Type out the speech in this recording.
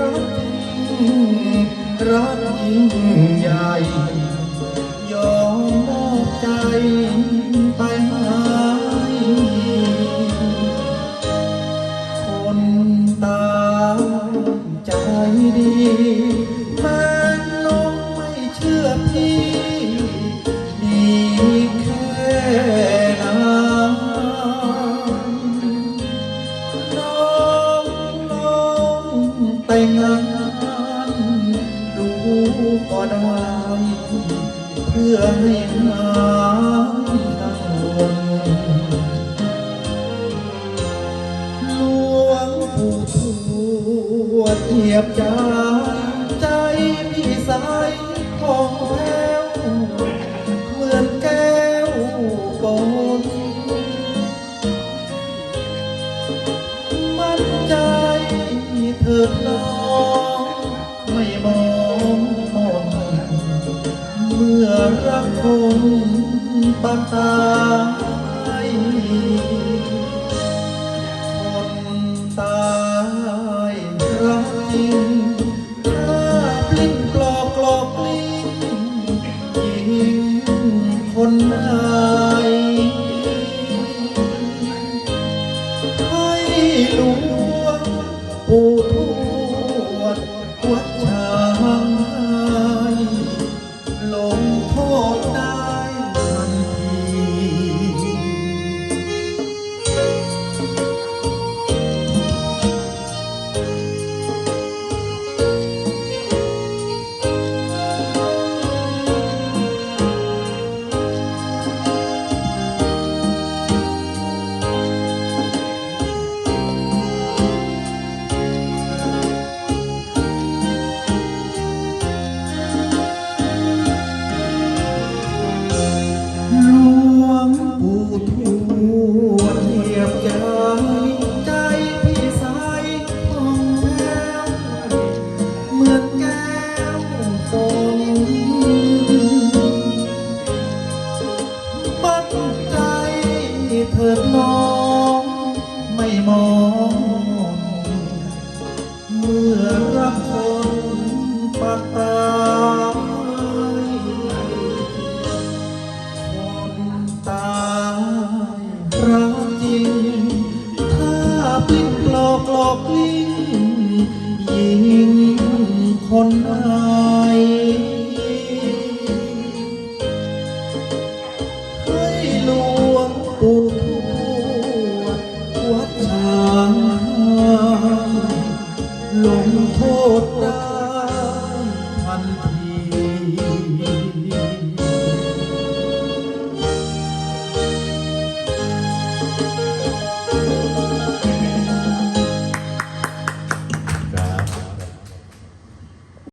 รักรักยิ่งใหญ่ ยอมมอบใจไปให้คนตาใจดีานดูก็ได้เพื่อให้หายกังวลหลวงปู่ทวดเหยียบใจใจพี่สายของแผ้วเหมือนแก้วกลม เถิดน้องไม่มองมนเมื่อรักคนปางตา ด เถิดน้องไม่มองเมื่อรักคนปากตาคนตายรักจริง ถ้าปลิ้นปลอกหลอกลิ้นยิงคนไห